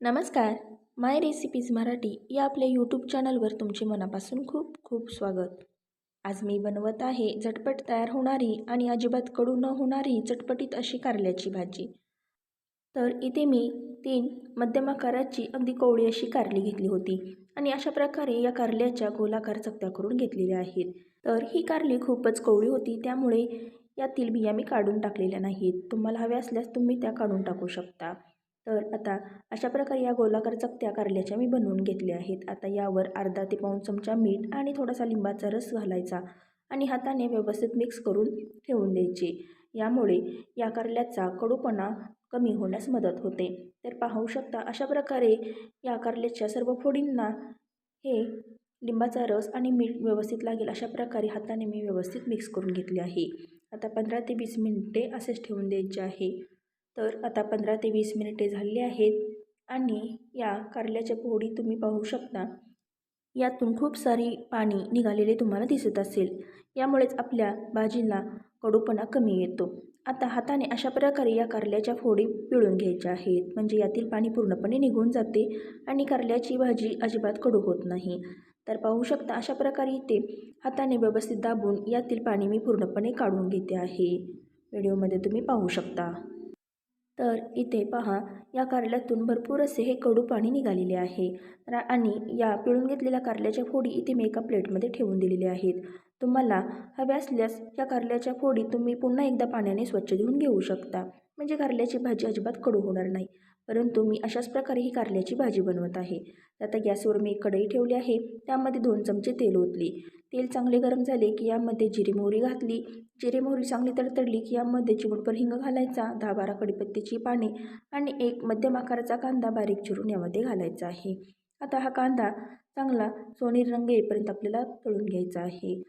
नमस्कार. माय रेसिपीज मराठी या आपल्या यूट्यूब चॅनलवर तुमचे मनापासून खूप खूप स्वागत. आज मी बनवत आहे झटपट तयार होणारी आणि अजिबात कडू न होणारी चटपटीत अशी कारल्याची भाजी. तर इथे मी तीन मध्यम आकाराची अगदी कोवळी अशी कारली घेतली होती आणि अशा प्रकारे या कारल्याच्या गोलाकार चकत्या करून घेतलेल्या आहेत. तर ही कारली खूपच कोवळी होती त्यामुळे यातील बिया मी काढून टाकलेल्या नाहीत. तुम्हाला हव्या असल्यास तुम्ही त्या काढून टाकू शकता. तर आता अशा प्रकारे या गोलाकार चकत्या कारल्याच्या मी बनवून घेतल्या आहेत. आता यावर अर्धा ते पाऊण चमचा मीठ आणि थोडासा लिंबाचा रस घालायचा आणि हाताने व्यवस्थित मिक्स करून ठेवून द्यायचे. यामुळे या कारल्याचा कडूपणा कमी होण्यास मदत होते. तर पाहू शकता अशा प्रकारे या कारल्याच्या सर्व फोडींना हे लिंबाचा रस आणि मीठ व्यवस्थित लागेल अशा प्रकारे हाताने मी व्यवस्थित मिक्स करून घेतले आहे. आता पंधरा ते वीस मिनिटे असेच ठेवून द्यायचे आहे. तर आता पंधरा ते वीस मिनिटे झाली आहेत आणि या कारल्याच्या पोळी तुम्ही पाहू शकता. यातून खूप सारी पाणी निघालेले तुम्हाला दिसत असेल. यामुळेच आपल्या भाजीला कडूपणा कमी येतो. आता हाताने अशा प्रकारे या कारल्याच्या फोडी पिळून घ्यायच्या आहेत. म्हणजे यातील पाणी पूर्णपणे निघून जाते आणि कारल्याची भाजी अजिबात कडू होत नाही. तर पाहू शकता अशा प्रकारे इथे हाताने व्यवस्थित दाबून यातील पाणी मी पूर्णपणे काढून घेते आहे. व्हिडिओमध्ये तुम्ही पाहू शकता. तर इथे पहा या कारल्यातून भरपूर असे हे कडू पाणी निघालेले आहे. आणि या पिळून घेतलेल्या कारल्याच्या फोडी इथे मी एका प्लेटमध्ये ठेवून दिलेल्या आहेत. तुम्हाला हव्या असल्यास या कारल्याच्या फोडी तुम्ही पुन्हा एकदा पाण्याने स्वच्छ धुवून घेऊ शकता. म्हणजे कारल्याची भाजी अजिबात कडू होणार नाही. परंतु मी अशाच प्रकारे ही कारल्याची भाजी बनवत आहे. आता गॅसवर मी कढई ठेवली आहे. त्यामध्ये दोन चमचे तेल ओतले. तेल चांगले गरम झाले की यामध्ये जिरे मोहरी घातली. जिरे मोहरी चांगली तडतडली की यामध्ये चिमटभर हिंग घालायचा दहा बारा कडीपत्तीची पाने आणि एक मध्यम आकाराचा कांदा बारीक चिरून यामध्ये घालायचा आहे. आता हा कांदा चांगला सोनेरी रंग येईपर्यंत आपल्याला तळून घ्यायचा आहे.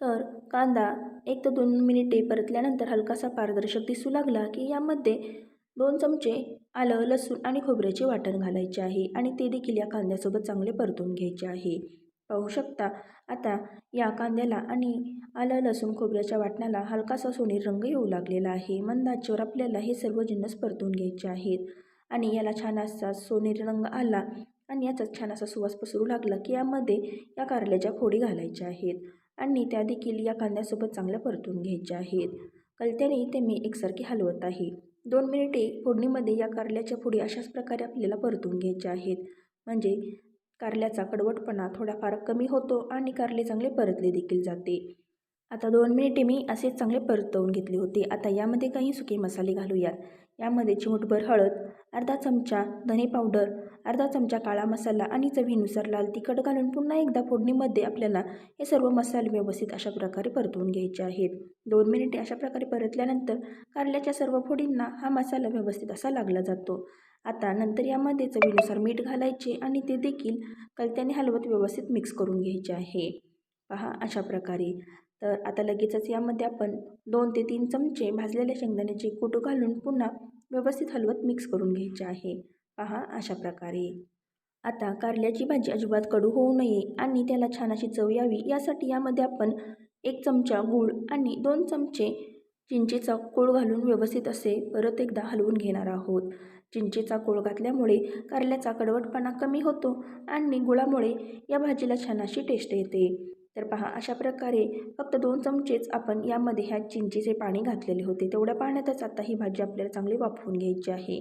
तर कांदा एक ते दोन मिनिटे परतल्यानंतर हलकासा पारदर्शक दिसू लागला की यामध्ये दोन चमचे आलं लसूण आणि खोबऱ्याचे वाटण घालायचे आहे आणि ते देखील या कांद्यासोबत चांगले परतून घ्यायचे आहे. पाहू शकता आता या कांद्याला आणि आलं लसूण खोबऱ्याच्या वाटणाला हलकासा सोनेरी रंग येऊ लागलेला आहे. मंदाच्यावर आपल्याला हे सर्व जिन्नस परतून घ्यायचे आहेत. आणि याला छान असा सोनेरी रंग आला आणि याचा छान असा सुवास पसरू लागला की यामध्ये या कारल्याच्या फोडी घालायच्या आहेत आणि त्या देखील या कांद्यासोबत चांगल्या परतून घ्यायच्या आहेत. कलत्याने ते मी एकसारखी हलवत आहे. दोन मिनिटे फोडणीमध्ये या कारल्याच्या पुढे अशाच प्रकारे आपल्याला परतून घ्यायचे आहेत. म्हणजे कारल्याचा कडवटपणा थोडाफार कमी होतो आणि कारले चांगले परतले देखील जाते. आता दोन मिनिटे मी असेच चांगले परतवून घेतले होते. आता यामध्ये काही सुके मसाले घालूयात. यामध्ये चिमूटभर हळद अर्धा चमचा धने पावडर अर्धा चमचा काळा मसाला आणि चवीनुसार लाल तिखट घालून पुन्हा एकदा फोडणीमध्ये आपल्याला हे सर्व मसाले व्यवस्थित अशा प्रकारे परतवून घ्यायचे आहेत. दोन मिनिटे अशा प्रकारे परतल्यानंतर कारल्याच्या सर्व फोडींना हा मसाला व्यवस्थित असा लागला जातो. आता नंतर यामध्ये चवीनुसार मीठ घालायचे आणि ते देखील कलत्याने हलवत व्यवस्थित मिक्स करून घ्यायचे आहे. पहा अशा प्रकारे. तर आता लगेचच यामध्ये आपण दोन ते तीन चमचे भाजलेल्या शेंगदाण्याचे कुटू घालून पुन्हा व्यवस्थित हलवत मिक्स करून घ्यायचे आहे. पहा अशा प्रकारे. आता कारल्याची भाजी अजिबात कडू होऊ नये आणि त्याला छान अशी चव यावी यासाठी यामध्ये आपण एक चमचा गूळ आणि दोन चमचे चिंचेचा कोळ घालून व्यवस्थित असे परत एकदा हलवून घेणार आहोत. चिंचेचा कोळ घातल्यामुळे कारल्याचा कडवटपणा कमी होतो आणि गुळामुळे या भाजीला छान अशी टेस्ट येते. तर पहा अशा प्रकारे फक्त दोन चमचेच आपण यामध्ये ह्या चिंचेचे पाणी घातलेले होते. तेवढ्या पाण्यातच आता ही भाजी आपल्याला चांगली वाफवून घ्यायची आहे.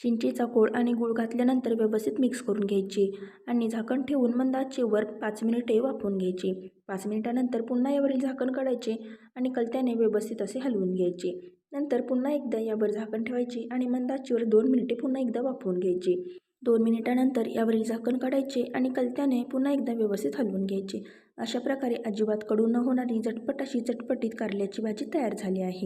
चिंचेचा कोळ आणि गूळ घातल्यानंतर व्यवस्थित मिक्स करून घ्यायची आणि झाकण ठेवून मंदाचेवर पाच मिनिटे वाफवून घ्यायची. पाच मिनिटानंतर पुन्हा यावरील झाकण काढायचे आणि कलत्याने व्यवस्थित असे हलवून घ्यायचे. नंतर पुन्हा एकदा यावर झाकण ठेवायचे आणि मंदाचीवर दोन मिनिटे पुन्हा एकदा वाफवून घ्यायची. दोन मिनिटानंतर यावरील झाकण काढायचे आणि कलत्याने पुन्हा एकदा व्यवस्थित हलवून घ्यायचे. अशा प्रकारे अजिबात कडू न होणारी झटपट अशी चटपटीत कारल्याची भाजी तयार झाली आहे.